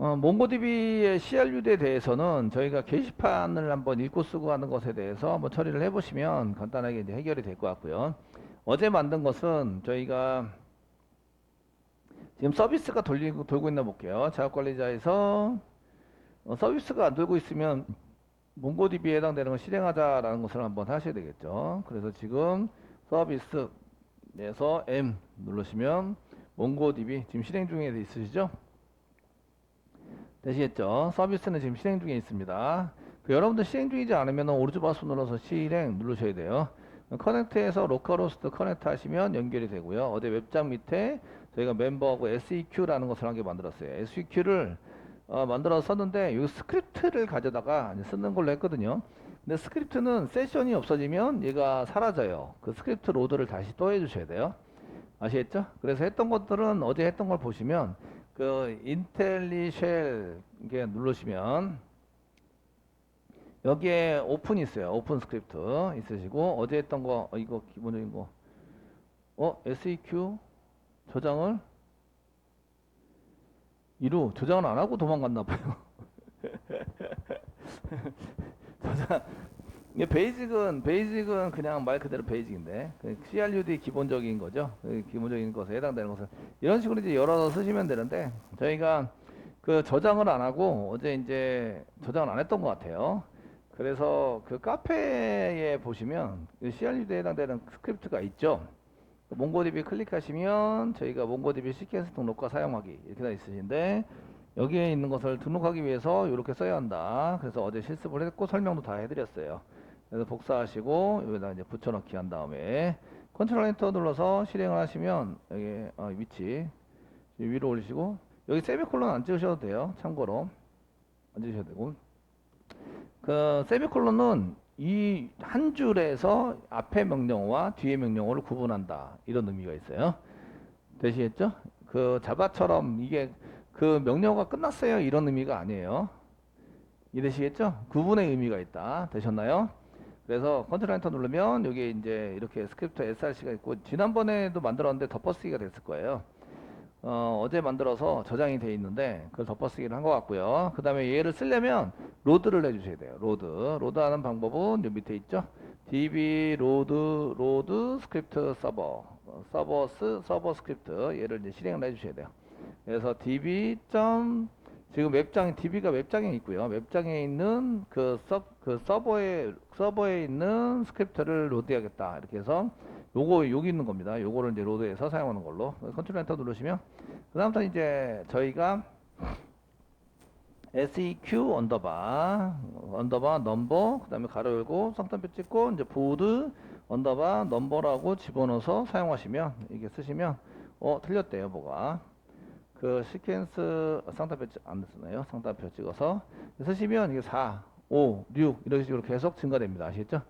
어, 몽고DB의 CRU에 대해서는 저희가 게시판을 한번 읽고 쓰고 하는 것에 대해서 한번 처리를 해보시면 간단하게 이제 해결이 될 것 같고요. 어제 만든 것은 저희가 지금 서비스가 돌리고 돌고 있나 볼게요. 작업관리자에서 어, 서비스가 안 돌고 있으면 몽고DB에 해당되는 걸 실행하자라는 것을 한번 하셔야 되겠죠. 그래서 지금 서비스에서 M 누르시면 몽고DB 지금 실행 중에 있으시죠? 되시겠죠? 서비스는 지금 실행 중에 있습니다. 그 여러분들 실행 중이지 않으면 오른쪽 마우스 눌러서 실행 누르셔야 돼요. 커넥트에서 로컬호스트 커넥트 하시면 연결이 되고요. 어제 웹장 밑에 저희가 멤버하고 SEQ라는 것을 한 개 만들었어요. SEQ를 어, 만들어서 썼는데 이 스크립트를 가져다가 쓰는 걸로 했거든요. 근데 스크립트는 세션이 없어지면 얘가 사라져요. 그 스크립트 로드를 다시 또 해주셔야 돼요. 아시겠죠? 그래서 했던 것들은 어제 했던 걸 보시면 그 인텔리쉘 이게 누르시면 여기에 오픈 있어요. 오픈 스크립트 있으시고 어제 했던 거 어, 이거 기본적인 거 어? SEQ 저장을 이루 저장을 안 하고 도망갔나 봐요. 저장 이게 베이직은 베이직은 그냥 말 그대로 베이직인데 그 CRUD 기본적인 거죠. 그 기본적인 것에 해당되는 것을 이런 식으로 이제 열어서 쓰시면 되는데 저희가 그 저장을 안 하고 어제 이제 저장을 안 했던 것 같아요. 그래서 그 카페에 보시면 그 CRUD에 해당되는 스크립트가 있죠. 몽고DB 클릭하시면 저희가 몽고DB 시퀀스 등록과 사용하기 이렇게 다 있으신데 여기에 있는 것을 등록하기 위해서 이렇게 써야 한다. 그래서 어제 실습을 했고 설명도 다 해드렸어요. 그래서 복사하시고 여기다 이제 붙여넣기 한 다음에 컨트롤 엔터 눌러서 실행을 하시면 여기 어, 위치 위로 올리시고 여기 세미콜론 안 찍으셔도 돼요. 참고로 안 찍으셔도 되고 그 세미콜론은 이 한 줄에서 앞에 명령어와 뒤에 명령어를 구분한다 이런 의미가 있어요. 되시겠죠? 그 자바처럼 이게 그 명령어가 끝났어요 이런 의미가 아니에요. 이해되시겠죠? 구분의 의미가 있다. 되셨나요? 그래서 컨트롤 엔터 누르면 여기 이제 이렇게 스크립트 src가 있고 지난번에도 만들었는데 덮어쓰기가 됐을 거예요. 어, 어제 만들어서 저장이 돼 있는데 그걸 덮어쓰기를 한 것 같고요. 그 다음에 얘를 쓰려면 로드를 해주셔야 돼요. 로드. 로드 하는 방법은 요 밑에 있죠. db 로드 로드 스크립트 서버 어, 서버스 서버 스크립트 얘를 이제 실행을 해주셔야 돼요. 그래서 db 점 지금 웹장 db가 웹장에 있고요. 웹장에 있는 그, 서, 그 서버에 서버에 있는 스크립트를 로드해야겠다. 이렇게 해서 요거 여기 있는 겁니다. 요거를 이제 로드해서 사용하는 걸로 컨트롤 엔터 누르시면 그다음부터 이제 저희가 seq 언더바 언더바 넘버 그다음에 가로 열고 쌍따옴표 찍고 이제 보드 언더바 넘버라고 집어넣어서 사용하시면 이게 쓰시면 어 틀렸대요 뭐가 그 시퀀스 찍- 안 쓰네요 쌍따옴표 찍어서 쓰시면 이게 4 5 6 이런 식으로 계속 증가됩니다 아시겠죠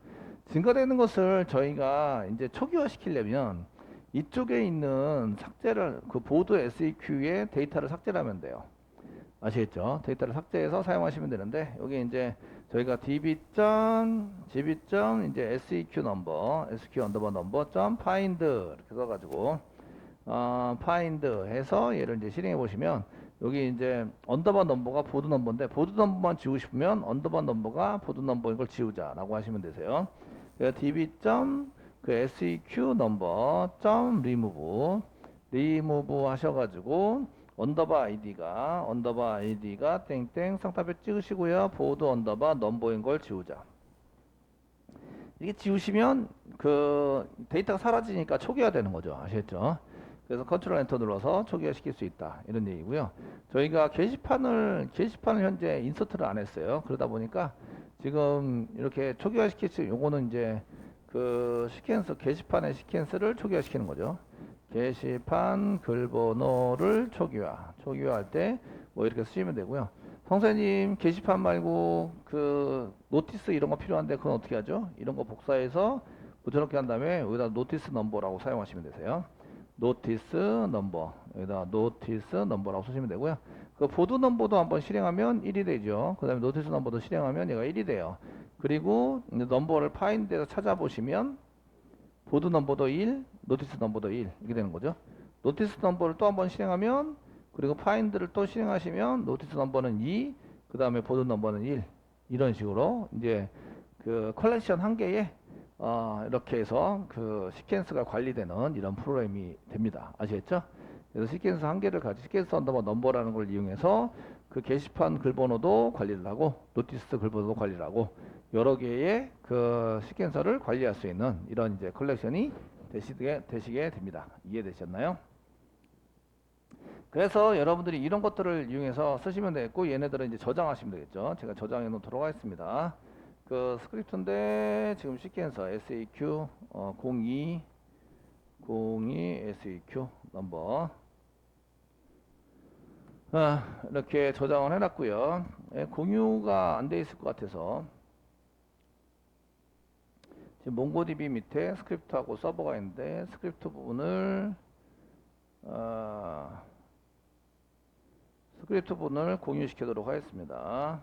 증가되는 것을 저희가 이제 초기화 시키려면 이쪽에 있는 삭제를 그 보드 SEQ에 데이터를 삭제를 하면 돼요. 아시겠죠? 데이터를 삭제해서 사용하시면 되는데 여기 이제 저희가 db 점 이제 seq 넘버 seq 언더바 넘버 점 find 이렇게 써 가지고 어, find 해서 얘를 이제 실행해 보시면 여기 이제 언더바 넘버가 보드 넘버인데 보드 넘버만 지우고 싶으면 언더바 넘버가 보드 넘버인 걸 지우자라고 하시면 되세요. 그래서 db 점그 seq 넘버 점 remove remove 하셔가지고 언더바 아이디가 언더바 아이디가 땡땡 상타표 찍으시고요. 보드 언더바 넘버인 걸 지우자. 이게 지우시면 그 데이터가 사라지니까 초기화 되는 거죠. 아시겠죠 그래서 컨트롤 엔터 눌러서 초기화 시킬 수 있다. 이런 얘기고요. 저희가 게시판을 게시판을 현재 인서트를 안 했어요. 그러다 보니까 지금 이렇게 초기화 시킬 수 요거는 이제 그 시퀀스 게시판의 시퀀스를 초기화 시키는 거죠. 게시판 글 번호를 초기화. 초기화할 때 뭐 이렇게 쓰시면 되고요. 선생님 게시판 말고 그 노티스 이런 거 필요한데 그건 어떻게 하죠? 이런 거 복사해서 붙여넣기 한 다음에 여기다 노티스 넘버라고 사용하시면 되세요 노티스 넘버 여기다 노티스 넘버라고 쓰시면 되고요. 그 보드 넘버도 한번 실행하면 1이 되죠. 그 다음에 노티스 넘버도 실행하면 얘가 1이 돼요. 그리고 넘버를 파인드에서 찾아보시면 보드 넘버도 1, 노티스 넘버도 1 이렇게 되는 거죠. 노티스 넘버를 또 한번 실행하면 그리고 파인드를 또 실행하시면 노티스 넘버는 2, 그 다음에 보드 넘버는 1 이런 식으로 이제 그 컬렉션 한 개에 어, 이렇게 해서 그 시퀀스가 관리되는 이런 프로그램이 됩니다. 아시겠죠? 그래서 시퀀스 한 개를 가지고 시퀀스 언더바 넘버라는 걸 이용해서 그 게시판 글번호도 관리를 하고 노티스 글번호도 관리를 하고 여러 개의 그 시퀀서를 관리할 수 있는 이런 이제 컬렉션이 되시게, 되시게 됩니다. 이해되셨나요? 그래서 여러분들이 이런 것들을 이용해서 쓰시면 되겠고 얘네들은 이제 저장하시면 되겠죠. 제가 저장해 놓도록 하겠습니다. 그 스크립트인데 지금 시퀀서 SAQ 어, 02 02 SAQ 넘버 아, 이렇게 저장을 해놨고요. 예, 공유가 안 돼 있을 것 같아서 지금 몽고DB 밑에 스크립트하고 서버가 있는데 스크립트 부분을 어, 스크립트 부분을 공유시키도록 하겠습니다.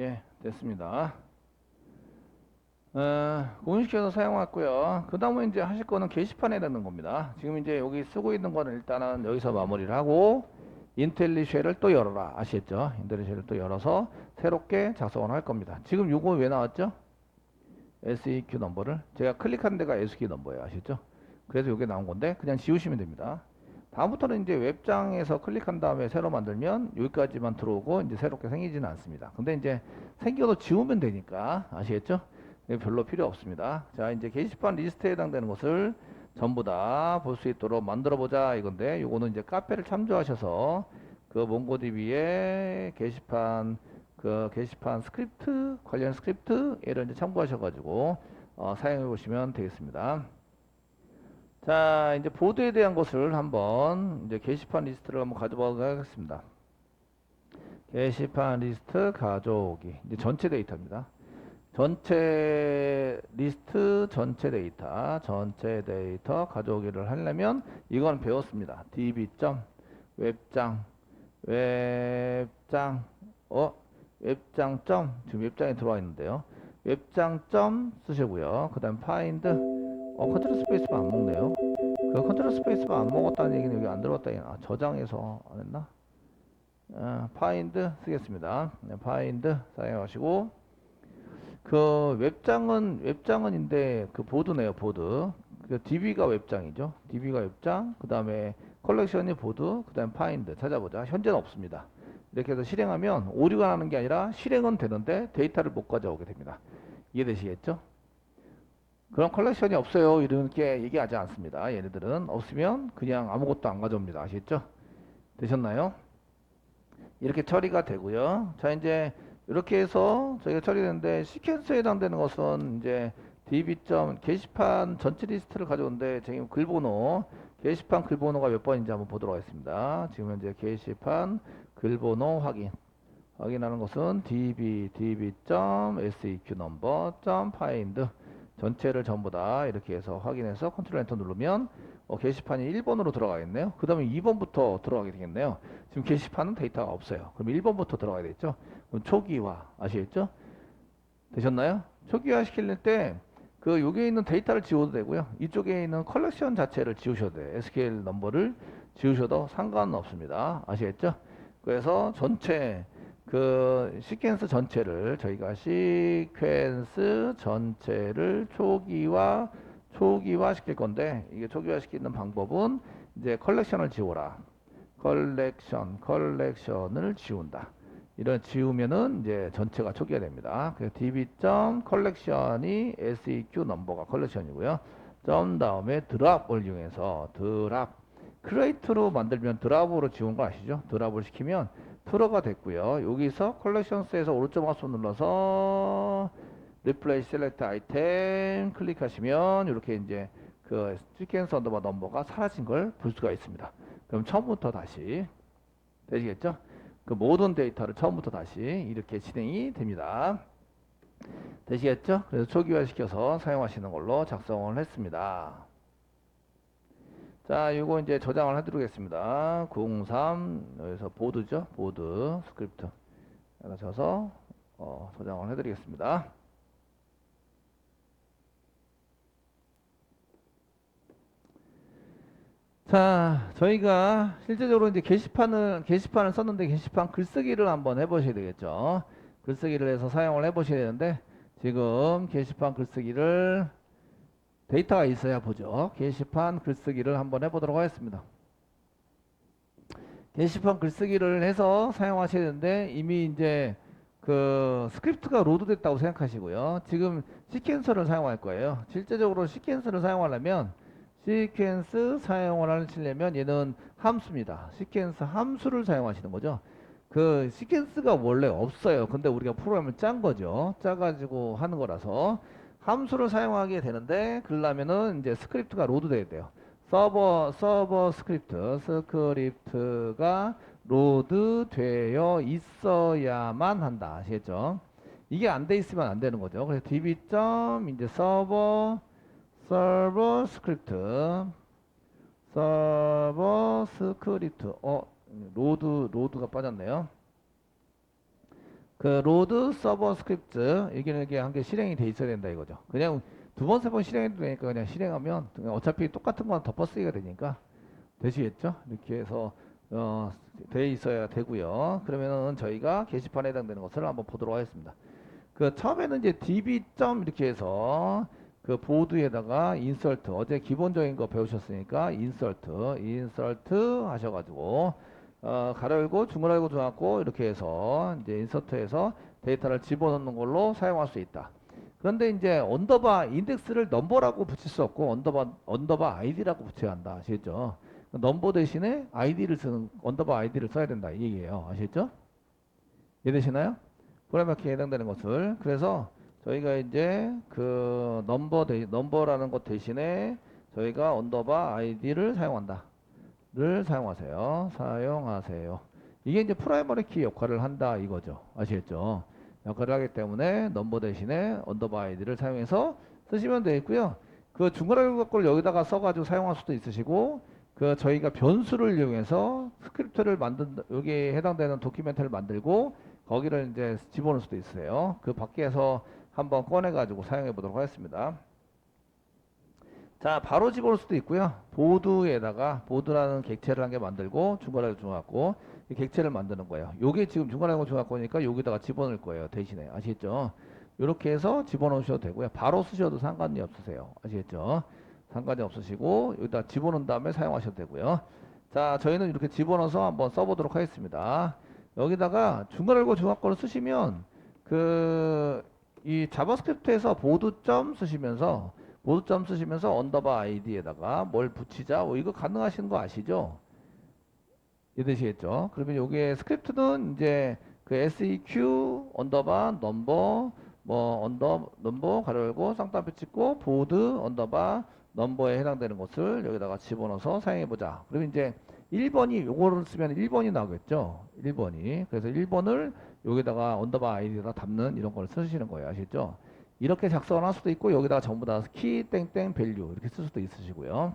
예, 됐습니다. 어, 공유시켜서 사용했고요. 그 다음에 이제 하실 거는 게시판에 넣는 겁니다. 지금 이제 여기 쓰고 있는 거는 일단은 여기서 마무리를 하고 인텔리쉘을 또 열어라 아시겠죠? 인텔리쉘을 또 열어서 새롭게 작성을 할 겁니다. 지금 요거 왜 나왔죠? SEQ 넘버를 제가 클릭한 데가 SEQ 넘버예요 아시죠? 그래서 요게 나온 건데 그냥 지우시면 됩니다. 다음부터는 이제 웹장에서 클릭한 다음에 새로 만들면 여기까지만 들어오고 이제 새롭게 생기지는 않습니다. 근데 이제 생겨도 지우면 되니까 아시겠죠? 별로 필요 없습니다. 자 이제 게시판 리스트에 해당되는 것을 전부 다 볼 수 있도록 만들어 보자 이건데 요거는 이제 카페를 참조하셔서 그 몽고DB의 게시판 그 게시판 스크립트 관련 스크립트 얘를 이제 참고하셔 가지고 어, 사용해 보시면 되겠습니다. 자, 이제 보드에 대한 것을 한번 이제 게시판 리스트를 한번 가져보도록 하겠습니다. 게시판 리스트 가져오기. 이제 전체 데이터입니다. 전체 리스트 전체 데이터 전체 데이터 가져오기를 하려면 이건 배웠습니다. db. 웹장 웹장 어 웹장 점 지금 웹장에 들어와 있는데요. 웹장 점 쓰시고요. 그다음 find 어 컨트롤 스페이스바 안 먹네요. 그 컨트롤 스페이스바 안 먹었다는 얘기는 여기 안 들어갔다. 아, 저장해서 안 했나? 아, find 쓰겠습니다. 네, find 사용하시고. 그 웹장은 웹장은인데 그 보드네요 보드. 그 DB가 웹장이죠. DB가 웹장 그 다음에 컬렉션이 보드 그 다음에 파인드 찾아보자. 현재는 없습니다. 이렇게 해서 실행하면 오류가 나는 게 아니라 실행은 되는데 데이터를 못 가져오게 됩니다. 이해되시겠죠 그런 컬렉션이 없어요. 이렇게 얘기하지 않습니다. 얘네들은 없으면 그냥 아무것도 안 가져옵니다. 아시겠죠? 되셨나요? 이렇게 처리가 되고요. 자 이제 이렇게 해서 저희가 처리되는데 시퀀스에 해당되는 것은 이제 db. 게시판 전체 리스트를 가져오는데 지금 글번호 게시판 글번호가 몇 번인지 한번 보도록 하겠습니다. 지금 현재 게시판 글번호 확인. 확인하는 것은 db db.seq 넘버 find 전체를 전부 다 이렇게 해서 확인해서 컨트롤 엔터 누르면 어, 게시판이 1번으로 들어가겠네요. 그 다음에 2번부터 들어가게 되겠네요. 지금 게시판은 데이터가 없어요. 그럼 1번부터 들어가야 되겠죠. 초기화 아시겠죠? 되셨나요? 초기화 시킬 때 그 여기에 있는 데이터를 지워도 되고요. 이쪽에 있는 컬렉션 자체를 지우셔도 돼요. SQL 넘버를 지우셔도 상관은 없습니다. 아시겠죠? 그래서 전체 그 시퀀스 전체를 저희가 시퀀스 전체를 초기화 초기화 시킬 건데 이게 초기화 시키는 방법은 이제 컬렉션을 지워라. 컬렉션 컬렉션을 지운다. 이런 지우면은 이제 전체가 초기화 됩니다. 그래서 db. 컬렉션이 seq 넘버가 컬렉션이고요. 점 다음에 드랍을 이용해서 드랍 크레이트로 만들면 드랍으로 지운 거 아시죠? 드랍을 시키면 트로가 됐고요. 여기서 컬렉션스에서 오른쪽 마우스 눌러서 리플레이 셀렉트 아이템 클릭하시면 이렇게 이제 그 시퀀스 언더바 넘버가 사라진 걸 볼 수가 있습니다. 그럼 처음부터 다시 되시겠죠? 그 모든 데이터를 처음부터 다시 이렇게 진행이 됩니다. 되시겠죠? 그래서 초기화 시켜서 사용하시는 걸로 작성을 했습니다. 자, 이거 이제 저장을 해드리겠습니다. 03 여기서 보드죠, 보드 스크립트. 쳐서 어, 저장을 해드리겠습니다. 자, 저희가 실제적으로 이제 게시판을 게시판을 썼는데 게시판 글쓰기를 한번 해보셔야 되겠죠. 글쓰기를 해서 사용을 해보셔야 되는데 지금 게시판 글쓰기를 데이터가 있어야 보죠. 게시판 글쓰기를 한번 해보도록 하겠습니다. 게시판 글쓰기를 해서 사용하셔야 되는데 이미 이제 그 스크립트가 로드됐다고 생각하시고요. 지금 시퀀서를 사용할 거예요. 실제적으로 시퀀서를 사용하려면 시퀀스 사용을 하시려면 얘는 함수입니다. 시퀀스 함수를 사용하시는 거죠. 그 시퀀스가 원래 없어요. 근데 우리가 프로그램을 짠 거죠. 짜가지고 하는 거라서 함수를 사용하게 되는데 그러려면은 이제 스크립트가 로드 돼야 돼요. 서버 서버 스크립트 스크립트가 로드 되어 있어야만 한다. 아시겠죠? 이게 안 돼 있으면 안 되는 거죠. 그래서 db. 이제 서버 서버 스크립트 서버 스크립트 어 로드 로드가 빠졌네요. 그 로드 서버 스크립트 이게 이게 한 개 실행이 돼 있어야 된다 이거죠. 그냥 두 번 세 번 실행해도 되니까 그냥 실행하면 어차피 똑같은 건 덮어쓰기가 되니까 되시겠죠? 이렇게 해서 어, 돼 있어야 되고요. 그러면은 저희가 게시판에 해당되는 것을 한번 보도록 하겠습니다. 그 처음에는 이제 db. 이렇게 해서 그 보드에다가 인설트 어제 기본적인 거 배우셨으니까 인설트 인설트 하셔가지고 어, 중괄호 열고 중닫고 이렇게 해서 이제 인서트해서 데이터를 집어넣는 걸로 사용할 수 있다. 그런데 이제 언더바 인덱스를 넘버라고 붙일 수 없고 언더바 언더바 아이디라고 붙여야 한다. 아시겠죠? 넘버 대신에 아이디를 쓰는 언더바 아이디를 써야 된다 이 얘기예요. 아시겠죠? 이해되시나요? 프레임워크에 해당되는 것을 그래서 저희가 이제 그 넘버 대, 넘버라는 것 대신에 저희가 언더바 아이디를 사용한다. 를 사용하세요. 사용하세요. 이게 이제 프라이머리 키 역할을 한다 이거죠. 아시겠죠? 역할을 하기 때문에 넘버 대신에 언더바 아이디를 사용해서 쓰시면 되겠고요. 그 중괄호 갖고 여기다가 써가지고 사용할 수도 있으시고 그 저희가 변수를 이용해서 스크립트를 만든 여기에 해당되는 도큐멘트를 만들고 거기를 이제 집어넣을 수도 있어요. 그 밖에서 한번 꺼내 가지고 사용해 보도록 하겠습니다. 자, 바로 집어넣을 수도 있고요. 보드에다가 보드라는 객체를 한 개 만들고 중갖고 이 객체를 만드는 거예요. 요게 지금 중괄호고 중갖고니까 여기다가 집어넣을 거예요. 대신에 아시겠죠? 이렇게 해서 집어넣으셔도 되고요. 바로 쓰셔도 상관이 없으세요. 아시겠죠? 상관이 없으시고 여기다 집어넣은 다음에 사용하셔도 되고요. 자, 저희는 이렇게 집어넣어서 한번 써보도록 하겠습니다. 여기다가 중괄호고 중갖고를 쓰시면 그 이 자바스크립트에서 보드 점 쓰시면서 보드점 쓰시면서 언더바 아이디에다가 뭘 붙이자 뭐 이거 가능하신 거 아시죠? 이해되시겠죠? 그러면 여기에 스크립트는 이제 그 seq 언더바 넘버 뭐 언더 넘버 가로 열고 쌍따옴표 찍고 보드 언더바 넘버에 해당되는 것을 여기다가 집어넣어서 사용해 보자. 그러면 이제 1번이 요거를 쓰면 1번이 나오겠죠? 1번이. 그래서 1번을 여기다가 언더바 아이디에다 담는 이런 걸 쓰시는 거예요. 아시죠? 이렇게 작성을 할 수도 있고 여기다가 전부 다 키 땡땡 밸류 이렇게 쓸 수도 있으시고요.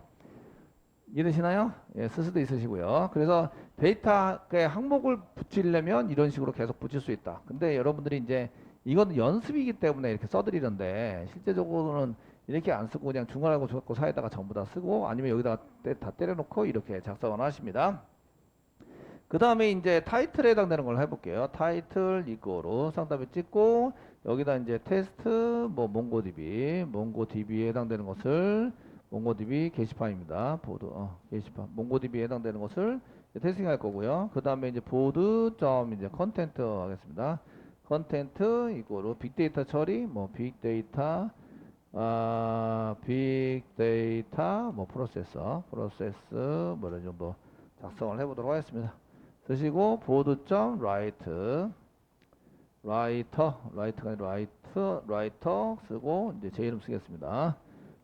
이해되시나요? 예, 쓸 수도 있으시고요. 그래서 데이터의 항목을 붙이려면 이런 식으로 계속 붙일 수 있다. 근데 여러분들이 이제 이건 연습이기 때문에 이렇게 써드리는데 실제적으로는 이렇게 안 쓰고 그냥 중괄하고 중괄고 사이에다가 전부 다 쓰고 아니면 여기다가 때, 다 때려놓고 이렇게 작성을 하십니다. 그 다음에 이제 타이틀에 해당되는 걸 해볼게요. 타이틀 이거로 상담에 찍고 여기다 이제 테스트 뭐 몽고DB 몽고DB에 해당되는 것을 몽고DB 게시판입니다. 보드 어, 게시판 몽고DB에 해당되는 것을 테스팅 할 거고요. 그 다음에 이제 보드 점 이제 컨텐트 하겠습니다. 컨텐트 이거로 빅데이터 처리 뭐 빅데이터 아 빅데이터 뭐 프로세서 프로세스 뭐 이런 정도 작성을 해보도록 하겠습니다. 쓰시고 보드 점 라이트 라이터 라이트가 아니라 라이트 라이터 쓰고 이제 제 이름 쓰겠습니다.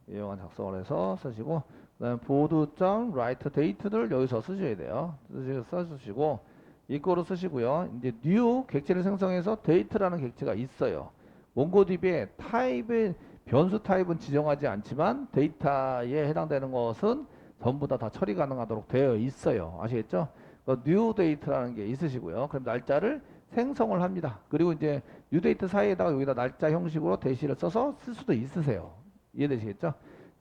이용한 작성을 해서 쓰시고 그다음 보드.write 라이트 데이트를 여기서 쓰셔야 돼요. 쓰시 써주시고 이거로 쓰시고요. 이제 new 객체를 생성해서 데이트라는 객체가 있어요. 몽고DB의 타입의 변수 타입은 지정하지 않지만 데이터에 해당되는 것은 전부 다 다 처리 가능하도록 되어 있어요. 아시겠죠? 그 new date라는 게 있으시고요. 그럼 날짜를 생성을 합니다. 그리고 이제 date 사이에다가 여기다 날짜 형식으로 대시를 써서 쓸 수도 있으세요. 이해되시겠죠?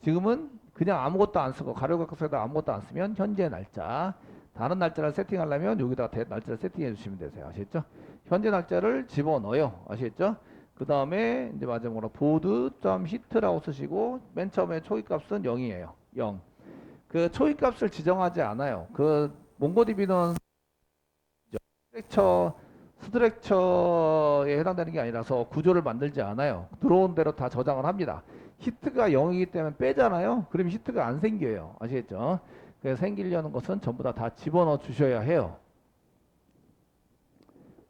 지금은 그냥 아무것도 안 쓰고 가로 각각에다 아무것도 안 쓰면 현재 날짜 다른 날짜를 세팅하려면 여기다가 대- 날짜를 세팅해 주시면 되세요. 아시겠죠? 현재 날짜를 집어넣어요. 아시겠죠? 그 다음에 이제 마지막으로 보드 점 히트라고 쓰시고 맨 처음에 초기 값은 0이에요. 0. 그 초기 값을 지정하지 않아요. 그 몽고DB는 스트렉처 스트렉처에 해당되는 게 아니라서 구조를 만들지 않아요. 들어온 대로 다 저장을 합니다. 히트가 0이기 때문에 빼잖아요. 그럼 히트가 안 생겨요. 아시겠죠? 그래서 생기려는 것은 전부 다 다 집어넣어 주셔야 해요.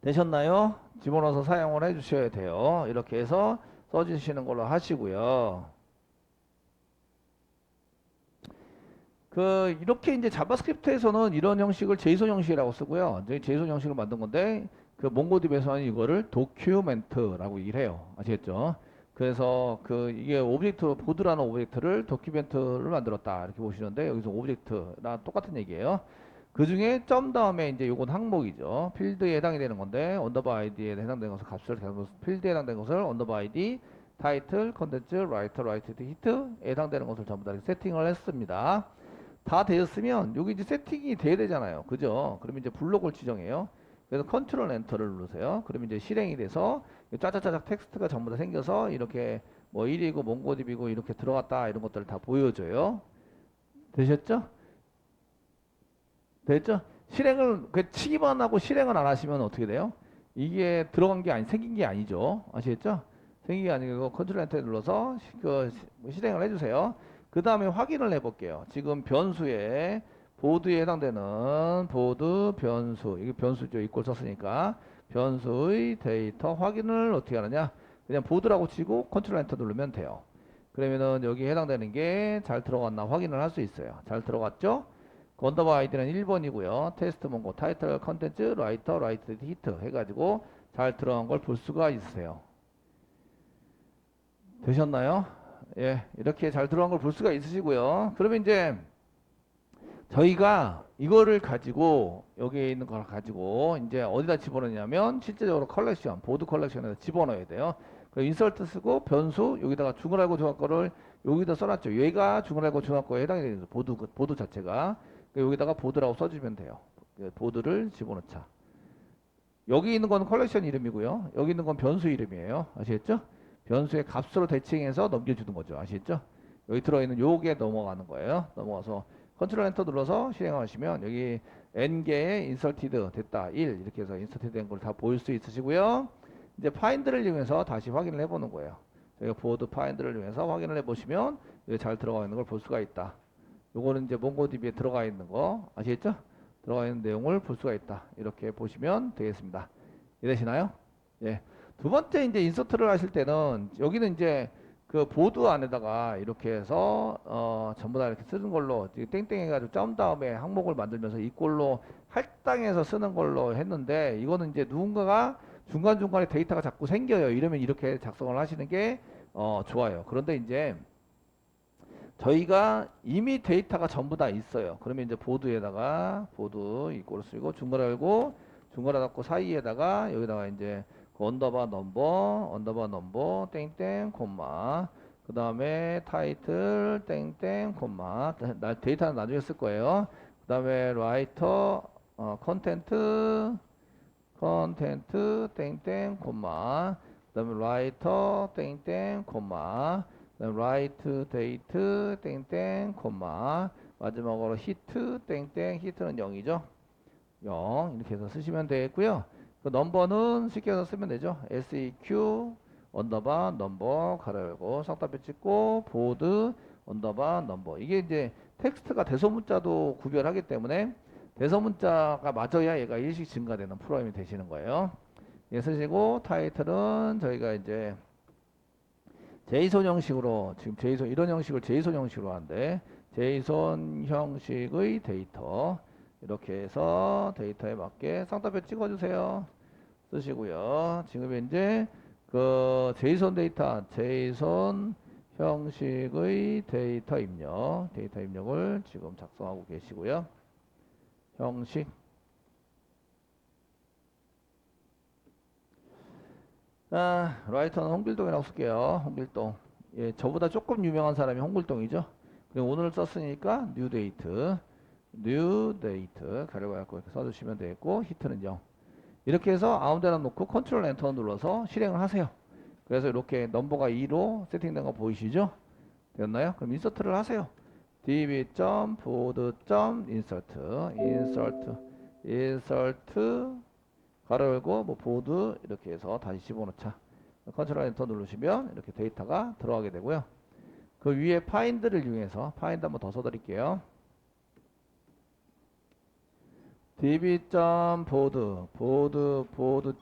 되셨나요? 집어넣어서 사용을 해 주셔야 돼요. 이렇게 해서 써주시는 걸로 하시고요. 그 이렇게 이제 자바스크립트에서는 이런 형식을 제이손 형식이라고 쓰고요. 제이손 형식을 만든 건데 그 몽고디브에서는 이거를 도큐멘트라고 얘기를 해요. 아시겠죠? 그래서 그 이게 오브젝트 보드라는 오브젝트를 도큐멘트를 만들었다 이렇게 보시는데 여기서 오브젝트랑 똑같은 얘기예요. 그 중에 점 다음에 이제 요건 항목이죠. 필드에 해당이 되는 건데 언더바 아이디에 해당되는 것을 값을 계속 필드에 해당되는 것을 언더바 아이디 타이틀, 컨텐츠, 라이터, 라이트, 히트에 해당되는 것을 전부 다 세팅을 했습니다. 다 되었으면 여기 이제 세팅이 돼야 되잖아요. 그죠? 그러면 이제 블록을 지정해요. 그래서 컨트롤 엔터를 누르세요. 그러면 이제 실행이 돼서 짜자짜작 텍스트가 전부 다 생겨서 이렇게 뭐 1이고 몽고디비고 이렇게 들어갔다 이런 것들을 다 보여줘요. 되셨죠? 됐죠? 실행을 그 치기만 하고 실행을 안 하시면 어떻게 돼요? 이게 들어간 게 아니 생긴 게 아니죠. 아시겠죠? 생긴 게 아니고 컨트롤 엔터 눌러서 시- 그 시- 실행을 해주세요. 그 다음에 확인을 해볼게요. 지금 변수에 보드에 해당되는 보드 변수 이게 변수죠. 이꼴 썼으니까 변수의 데이터 확인을 어떻게 하느냐? 그냥 보드라고 치고 컨트롤 엔터 누르면 돼요. 그러면은 여기 해당되는 게 잘 들어갔나 확인을 할 수 있어요. 잘 들어갔죠? 건더바 아이디는 1번이고요. 테스트 문고 타이틀 컨텐츠 라이터 라이트 히트 해가지고 잘 들어간 걸 볼 수가 있으세요. 되셨나요? 예, 이렇게 잘 들어간 걸 볼 수가 있으시고요. 그러면 이제 저희가 이거를 가지고 여기에 있는 걸 가지고 이제 어디다 집어넣냐면 실제적으로 컬렉션, 보드 컬렉션에다 집어넣어야 돼요. 그 인서트 쓰고 변수 여기다가 중괄하고 중괄거를 여기다 써놨죠. 얘가 중괄하고 중괄거에 해당이 되는 보드 그 보드 자체가 여기다가 보드라고 써주면 돼요. 그 보드를 집어넣자. 여기 있는 건 컬렉션 이름이고요. 여기 있는 건 변수 이름이에요. 아시겠죠? 변수의 값으로 대칭해서 넘겨주는 거죠. 아시겠죠? 여기 들어있는 요게 넘어가는 거예요. 넘어가서 컨트롤 엔터 눌러서 실행하시면 여기 n개의 인서티드 됐다 1 이렇게 해서 인서티드 된 걸 다 보일 수 있으시고요. 이제 파인드를 이용해서 다시 확인을 해보는 거예요. 저희가 보드 파인드를 이용해서 확인을 해보시면 잘 들어가 있는 걸 볼 수가 있다. 요거는 이제 몽고DB에 들어가 있는 거 아시겠죠? 들어가 있는 내용을 볼 수가 있다. 이렇게 보시면 되겠습니다. 이해되시나요? 예. 두 번째 이제 인서트를 하실 때는 여기는 이제 그 보드 안에다가 이렇게 해서 어 전부 다 이렇게 쓰는 걸로 땡땡 해가지고 점 다음에 항목을 만들면서 이 꼴로 할당해서 쓰는 걸로 했는데 이거는 이제 누군가가 중간중간에 데이터가 자꾸 생겨요. 이러면 이렇게 작성을 하시는 게 어 좋아요. 그런데 이제 저희가 이미 데이터가 전부 다 있어요. 그러면 이제 보드에다가 보드 이꼴을 쓰고 중괄호 열고 중괄호 닫고 사이에다가 여기다가 이제 그 언더바 넘버 언더바 넘버 땡땡 콤마. 그 다음에 타이틀 땡땡 콤마. 나 데이터는 나중에 쓸 거예요. 그 다음에 라이터 어, 컨텐트 컨텐트 땡땡 콤마. 그 다음에 라이터 땡땡 콤마. 라이트 데이트 땡땡 콤마. 마지막으로 히트 땡땡 히트는 0이죠? 0 이렇게 해서 쓰시면 되겠고요 그 넘버는 쉽게 해서 쓰면 되죠. Seq 언더바 넘버 가로 열고 쌍따옴표 찍고 보드 언더바 넘버. 이게 이제 텍스트가 대소문자도 구별하기 때문에 대소문자가 맞아야 얘가 일식 증가되는 프로그램이 되시는 거예요. 예 쓰시고 타이틀은 저희가 이제 제이손 형식으로 지금 제이손 이런 형식을 제이손 형식으로 하는데 제이손 형식의 데이터 이렇게 해서 데이터에 맞게 쌍따옴표 찍어주세요 쓰시고요 지금 이제 그 제이손 데이터 제이손 형식의 데이터 입력, 데이터 입력을 지금 작성하고 계시고요. 형식. 아, 라이터는 홍길동이라고 쓸게요. 홍길동. 예, 저보다 조금 유명한 사람이 홍길동이죠. 그리고 오늘 썼으니까 new date, new date 가려고 이렇게 써주시면 되겠고 히트는 0. 이렇게 해서 아무데나 놓고 컨트롤 엔터 눌러서 실행을 하세요. 그래서 이렇게 넘버가 2로 세팅된 거 보이시죠? 됐나요? 그럼 인서트를 하세요. db.board.insert insert insert 가로 열고 뭐 보드 이렇게 해서 다시 집어넣자. 컨트롤 엔터 누르시면 이렇게 데이터가 들어가게 되고요. 그 위에 파인드를 이용해서 파인드 한번 더 써드릴게요. db.board 보드 보드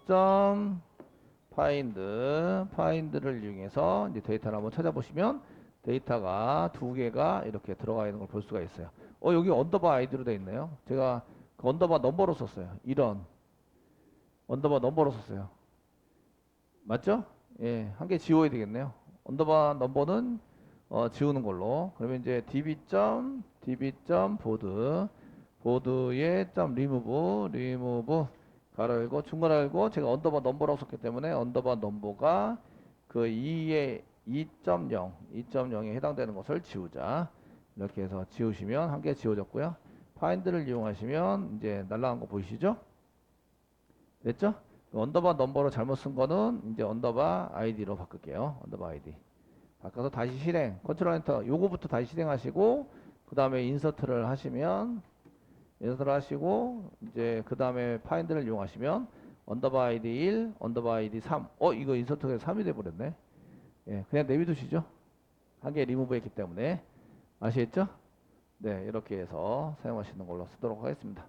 파인드 파인드를 이용해서 이제 데이터를 한번 찾아보시면 데이터가 두 개가 이렇게 들어가 있는 걸 볼 수가 있어요. 어 여기 언더바 아이디로 되어 있네요. 제가 그 언더바 넘버로 썼어요. 이런 언더바 넘버로 썼어요. 맞죠? 예, 한 개 지워야 되겠네요. 언더바 넘버는 어, 지우는 걸로. 그러면 이제 db. db. 보드 보드에 점 리무브 리무브. 가로 열고 중괄호 열고 제가 언더바 넘버라고 썼기 때문에 언더바 넘버가 그 2의 2.0 2.0에 해당되는 것을 지우자. 이렇게 해서 지우시면 한 개 지워졌고요. 파인드를 이용하시면 이제 날라간 거 보이시죠? 됐죠? 그 언더바 넘버로 잘못 쓴 거는 이제 언더바 아이디로 바꿀게요. 언더바 아이디. 바꿔서 다시 실행 컨트롤 엔터 요거부터 다시 실행하시고 그 다음에 인서트를 하시면 인서트를 하시고 이제 그 다음에 파인드를 이용하시면 언더바 아이디 1 언더바 아이디 3 어 이거 인서트가 3이 돼 버렸네. 예 그냥 내비두시죠. 한 개 리무브 했기 때문에. 아시겠죠? 네 이렇게 해서 사용하시는 걸로 쓰도록 하겠습니다